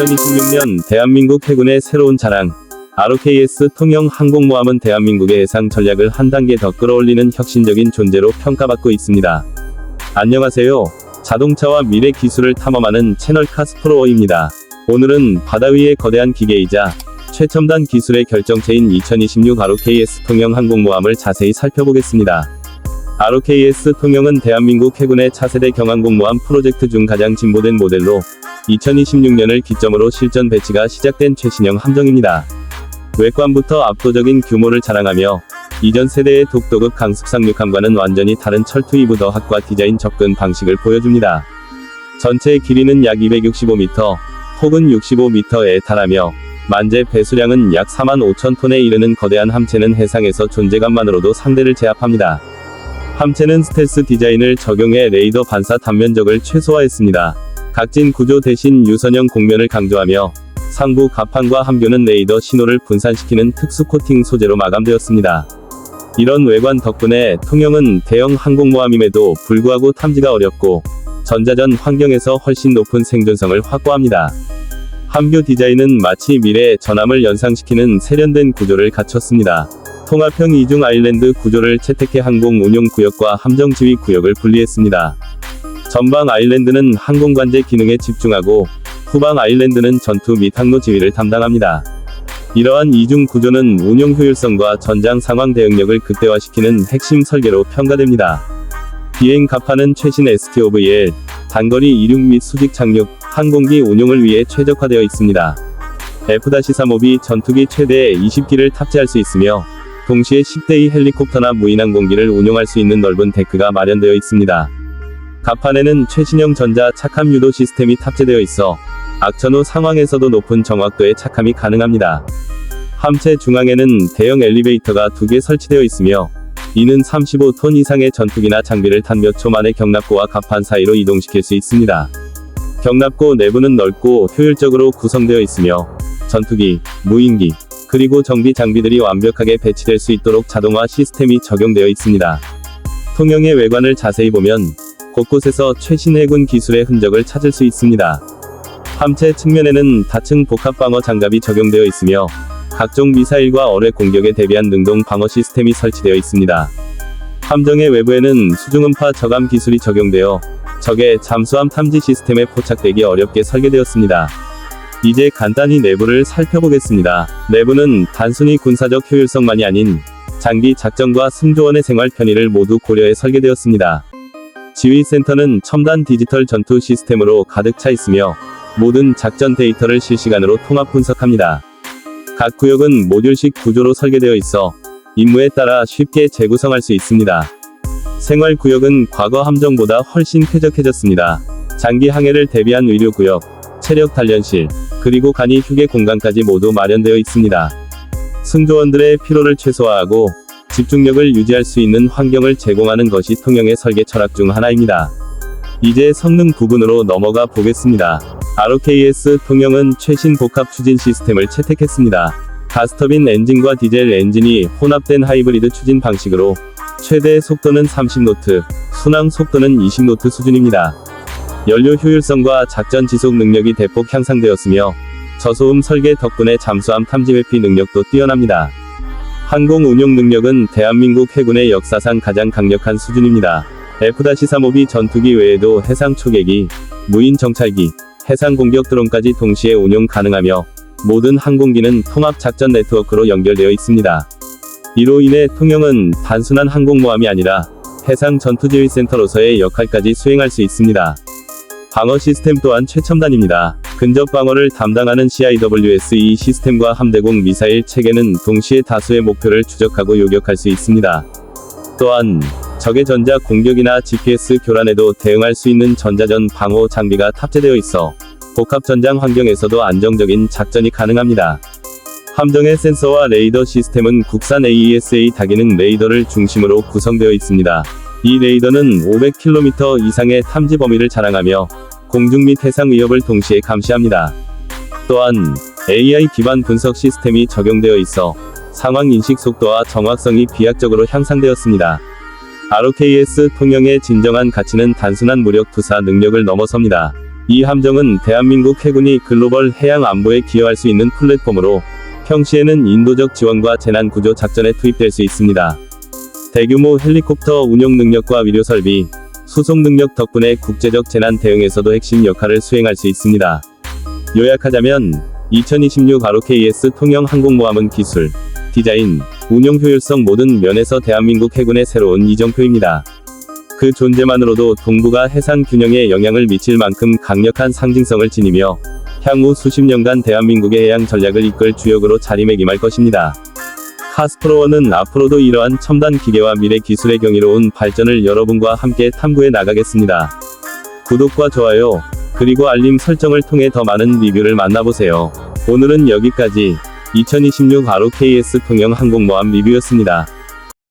2026년 대한민국 해군의 새로운 자랑. ROKS 통영 항공모함은 대한민국의 해상 전략을 한 단계 더 끌어올리는 혁신적인 존재로 평가받고 있습니다. 안녕하세요. 자동차와 미래 기술을 탐험하는 채널 카스프로어입니다. 오늘은 바다 위의 거대한 기계이자 최첨단 기술의 결정체인 2026 ROKS 통영 항공모함을 자세히 살펴보겠습니다. ROKS 통영은 대한민국 해군의 차세대 경항공모함 프로젝트 중 가장 진보된 모델로 2026년을 기점으로 실전 배치가 시작된 최신형 함정입니다. 외관부터 압도적인 규모를 자랑하며 이전 세대의 독도급 강습 상륙함과는 완전히 다른 철투 이브 더학과 디자인 접근 방식을 보여줍니다. 전체 길이는 약 265m 혹은 65m에 달하며 만재 배수량은 약 4만 5천 톤에 이르는 거대한 함체는 해상에서 존재감만으로도 상대를 제압합니다. 함체는 스텔스 디자인을 적용해 레이더 반사 단면적을 최소화했습니다. 각진 구조 대신 유선형 공면을 강조하며 상부 갑판과 함교는 레이더 신호를 분산시키는 특수 코팅 소재로 마감되었습니다. 이런 외관 덕분에 통영은 대형 항공모함임에도 불구하고 탐지가 어렵고 전자전 환경에서 훨씬 높은 생존성을 확보합니다. 함교 디자인은 마치 미래의 전함을 연상시키는 세련된 구조를 갖췄습니다. 통합형 이중 아일랜드 구조를 채택해 항공 운용 구역과 함정 지휘 구역을 분리했습니다. 전방 아일랜드는 항공 관제 기능에 집중하고 후방 아일랜드는 전투 및 항로 지휘를 담당합니다. 이러한 이중 구조는 운용 효율성과 전장 상황 대응력을 극대화시키는 핵심 설계로 평가됩니다. 비행 갑판은 최신 STOVL, 단거리 이륙 및 수직 착륙, 항공기 운용을 위해 최적화되어 있습니다. F-35B 전투기 최대 20기를 탑재할 수 있으며 동시에 10대의 헬리콥터나 무인항공기를 운용할 수 있는 넓은 데크가 마련되어 있습니다. 갑판에는 최신형 전자 착함 유도 시스템이 탑재되어 있어 악천 후 상황에서도 높은 정확도의 착함이 가능합니다. 함체 중앙에는 대형 엘리베이터가 두 개 설치되어 있으며 이는 35톤 이상의 전투기나 장비를 단 몇 초 만에 경납고와 갑판 사이로 이동시킬 수 있습니다. 경납고 내부는 넓고 효율적으로 구성되어 있으며 전투기, 무인기, 그리고 정비 장비들이 완벽하게 배치될 수 있도록 자동화 시스템이 적용되어 있습니다. 통영의 외관을 자세히 보면 곳곳에서 최신 해군 기술의 흔적을 찾을 수 있습니다. 함체 측면에는 다층 복합 방어 장갑이 적용되어 있으며 각종 미사일과 어뢰 공격에 대비한 능동 방어 시스템이 설치되어 있습니다. 함정의 외부에는 수중음파 저감 기술이 적용되어 적의 잠수함 탐지 시스템에 포착되기 어렵게 설계되었습니다. 이제 간단히 내부를 살펴보겠습니다. 내부는 단순히 군사적 효율성만이 아닌 장비 작전과 승조원의 생활 편의를 모두 고려해 설계되었습니다. 지휘센터는 첨단 디지털 전투 시스템으로 가득 차 있으며 모든 작전 데이터를 실시간으로 통합 분석합니다. 각 구역은 모듈식 구조로 설계되어 있어 임무에 따라 쉽게 재구성할 수 있습니다. 생활 구역은 과거 함정보다 훨씬 쾌적해졌습니다. 장기 항해를 대비한 의료 구역, 체력 단련실, 그리고 간이 휴게 공간까지 모두 마련되어 있습니다. 승조원들의 피로를 최소화하고 집중력을 유지할 수 있는 환경을 제공하는 것이 통영의 설계 철학 중 하나입니다. 이제 성능 부분으로 넘어가 보겠습니다. ROKS 통영은 최신 복합 추진 시스템을 채택했습니다. 가스터빈 엔진과 디젤 엔진이 혼합된 하이브리드 추진 방식으로 최대 속도는 30노트, 순항 속도는 20노트 수준입니다. 연료 효율성과 작전 지속 능력이 대폭 향상되었으며 저소음 설계 덕분에 잠수함 탐지 회피 능력도 뛰어납니다. 항공 운용 능력은 대한민국 해군의 역사상 가장 강력한 수준입니다. F-35B 전투기 외에도 해상 초계기, 무인 정찰기, 해상 공격 드론까지 동시에 운용 가능하며 모든 항공기는 통합 작전 네트워크로 연결되어 있습니다. 이로 인해 통영은 단순한 항공모함이 아니라 해상 전투지휘센터로서의 역할까지 수행할 수 있습니다. 방어 시스템 또한 최첨단입니다. 근접 방어를 담당하는 CIWS-E 시스템과 함대공 미사일 체계는 동시에 다수의 목표를 추적하고 요격할 수 있습니다. 또한 적의 전자 공격이나 GPS 교란에도 대응할 수 있는 전자전 방호 장비가 탑재되어 있어 복합 전장 환경에서도 안정적인 작전이 가능합니다. 함정의 센서와 레이더 시스템은 국산 AESA 다기능 레이더를 중심으로 구성되어 있습니다. 이 레이더는 500km 이상의 탐지 범위를 자랑하며 공중 및 해상 위협을 동시에 감시합니다. 또한 AI 기반 분석 시스템이 적용되어 있어 상황 인식 속도와 정확성이 비약적으로 향상되었습니다. ROKS 통영의 진정한 가치는 단순한 무력 투사 능력을 넘어섭니다. 이 함정은 대한민국 해군이 글로벌 해양 안보에 기여할 수 있는 플랫폼으로 평시에는 인도적 지원과 재난 구조 작전에 투입될 수 있습니다. 대규모 헬리콥터 운용 능력과 위료 설비, 수송 능력 덕분에 국제적 재난 대응에서도 핵심 역할을 수행할 수 있습니다. 요약하자면 2026 ROKS 통영 항공모함은 기술, 디자인, 운용 효율성 모든 면에서 대한민국 해군의 새로운 이정표입니다. 그 존재만으로도 동북아 해상 균형에 영향을 미칠 만큼 강력한 상징성을 지니며 향후 수십 년간 대한민국의 해양 전략을 이끌 주역으로 자리매김할 것입니다. 카스프로원은 앞으로도 이러한 첨단 기계와 미래 기술의 경이로운 발전을 여러분과 함께 탐구해 나가겠습니다. 구독과 좋아요, 그리고 알림 설정을 통해 더 많은 리뷰를 만나보세요. 오늘은 여기까지 2026 ROKS 통영 항공모함 리뷰였습니다.